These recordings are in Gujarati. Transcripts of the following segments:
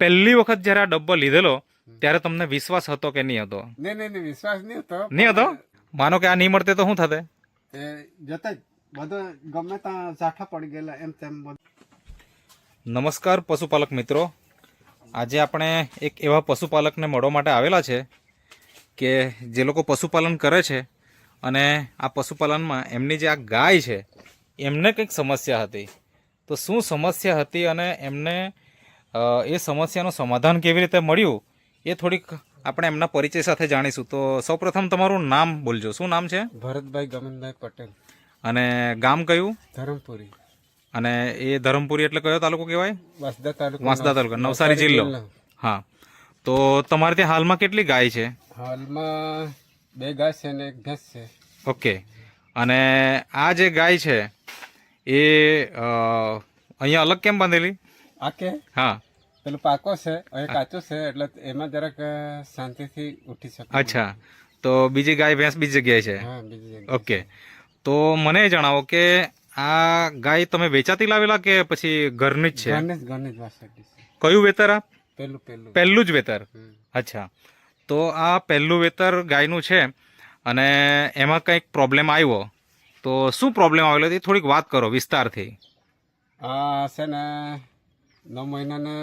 પહેલી વખત જ્યારે આ ડબ્બો લીધેલો ત્યારે તમને વિશ્વાસ હતો કે નહીં હતો? નહીં નહીં વિશ્વાસ નહીં હતો નહીં હતો? માનો કે આ નહીં મળતે તો શું થતે? જતા બધો ગમે ત્યાં ઝાઠા પડી ગયેલા એમ તેમ નમસ્કાર પશુપાલક મિત્રો. આજે આપણે એક એવા પશુપાલકને મળવા માટે આવેલા છે કે જે લોકો પશુપાલન કરે છે અને આ પશુપાલનમાં એમની જે આ ગાય છે એમને કંઈક સમસ્યા હતી. તો શું સમસ્યા હતી અને એમને એ સમસ્યાનું સમાધાન કેવી રીતે મળ્યું એ થોડીક આપણે એમના પરિચય સાથે જાણીશું. તો સૌપ્રથમ તમારું નામ બોલજો. શું નામ છે? ભરતભાઈ ગમનભાઈ પટેલ. અને ગામ કયું? ધરમપુરી. અને એ ધરમપુરી એટલે કયો તાલુકો કહેવાય? વાસદા તાલુકો વાંસદા તાલુકા નવસારી જિલ્લો. હા. તો તમારે ત્યાં હાલમાં કેટલી ગાય છે? હાલમાં બે ગાય છે ને એક ભેંસ છે. ઓકે. અને આ જે ગાય છે એ અહીંયા અલગ કેમ બાંધેલી? આ કે? હા. પેલું પાકો છે હવે કાચો છે એટલે એમાં જરાક શાંતિથી ઉઠી શકે અચ્છા. તો બીજી ગાય ભેંસ બીજી જગ્યાએ છે? હા બીજી જગ્યાએ. ઓકે. તો મને એ જણાવો કે આ ગાય તમે વેચાતી લાવેલા કે પછી ઘરની જ છે? ઘરની જ ઘરની જ વાસળી છે. કયું વેતર આ? પહેલું પહેલું પહેલું જ વેતર? અચ્છા. તો આ પહેલું વેતર ગાયનું છે અને એમાં કંઈક પ્રોબ્લેમ આવ્યો. તો શું પ્રોબ્લેમ આવેલો? તે થોડીક વાત કરો વિસ્તારથી. આ છે ને નવ મહિનાને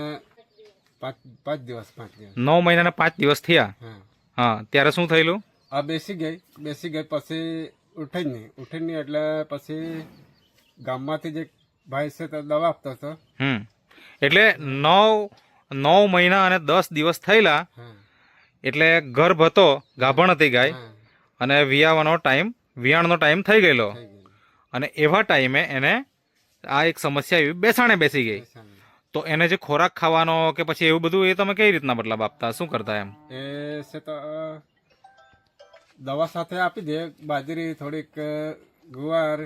પાંચ પાંચ દિવસ પાંચ દિવસ. નવ મહિનાના પાંચ દિવસ થયા? હા. ત્યારે શું થયેલું? આ બેસી ગઈ બેસી ગઈ પછી ઉઠે જ નહીં. ઉઠે નહીં એટલે પછી ગામમાંથી જે ભાઈ છે તે દવા આપતો હતો. એટલે નવ નવ મહિના અને દસ દિવસ થયેલા એટલે ગર્ભ હતો ગાભણ હતી ગાય અને વિયાવાનો ટાઈમ વિયાણનો ટાઈમ થઈ ગયેલો. અને એવા ટાઈમે એને આ એક સમસ્યા એવી બેસાણે બેસી ગઈ. તો એને જે ખોરાક ખાવાનો કે પછી એવું બધું એ તમે કઈ રીતના મતલબ આપતા? શું કરતા એમ? એ છે તો દવા સાથે આપી દે બાજરી થોડીક ગુવાર.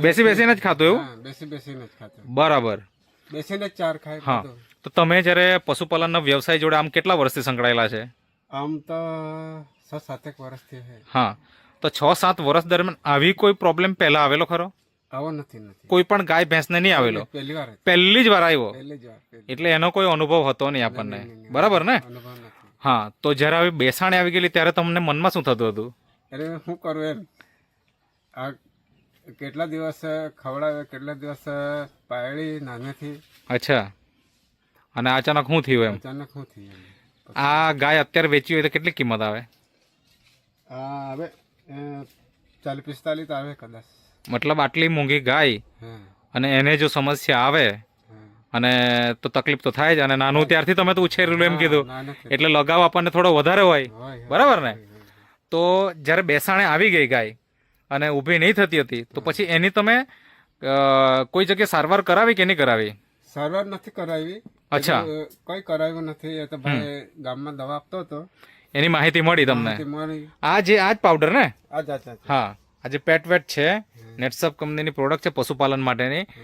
બેસી બેસીને જ ખાતો એવું? બેસી બેસીને જ ખાતો. બરાબર. બેસીને જ ચાર ખાય હા. તો તમે જ્યારે પશુપાલનના વ્યવસાય જોડે આમ કેટલા વર્ષથી સંકળાયેલા છે? આમ તો છ સાતેક વર્ષથી હા. તો છ સાત વર્ષ દરમિયાન આવી કોઈ પ્રોબ્લેમ પહેલા આવેલો ખરો? આવો નથી નથી. કોઈ પણ ગાય ભેંસને નહીં આવેલો. પહેલી વાર. પહેલી જ વાર આવ્યો. પહેલી જ વાર એટલે એનો કોઈ અનુભવ હતો નહીં આપણને. બરાબર ને? હા તો જ્યારે હવે બેસાણે આવી ગયેલી ત્યારે તમને મનમાં શું થતું હતું? અરે શું કરું એમ. આ કેટલા દિવસ ખવડાવે કેટલા દિવસ પાયડી નાનેથી? અચ્છા. અને અચાનક શું થયું એમ? અચાનક શું થયું આ ગાય અત્યારે વેચી હોય તો કેટલી કિંમત આવે? આ હવે ચાલીસ પિસ્તાલીસ આવે કદાચ. મતલબ આટલી મોંઘી ગાય અને એને જો સમસ્યા આવે અને તો તકલીફ તો થાય જ અને નાનું ત્યારથી તમે તો ઉછેરેલું એમ કીધું. એટલે લગાવ આપણને થોડો વધારે હોય. બરાબર ને. તો જ્યારે બેસાણે આવી ગઈ ગાય અને ઊભી નહીં થતી હતી તો પછી એની તમે કોઈ જગ્યાએ સારવાર કરાવી કે નહીં કરાવી? સારવાર નથી કરાવી. અચ્છા. કઈ કરાવ્યું નથી. એ તો ભાઈ ગામમાં દવા આપતો હતો. એની માહિતી મળી તમને? આ જે આ જ પાવડર ને. હા. આ જે પેટ વેટ છે નેટસપ કંપનીની પ્રોડક્ટ છે પશુપાલન માટેની.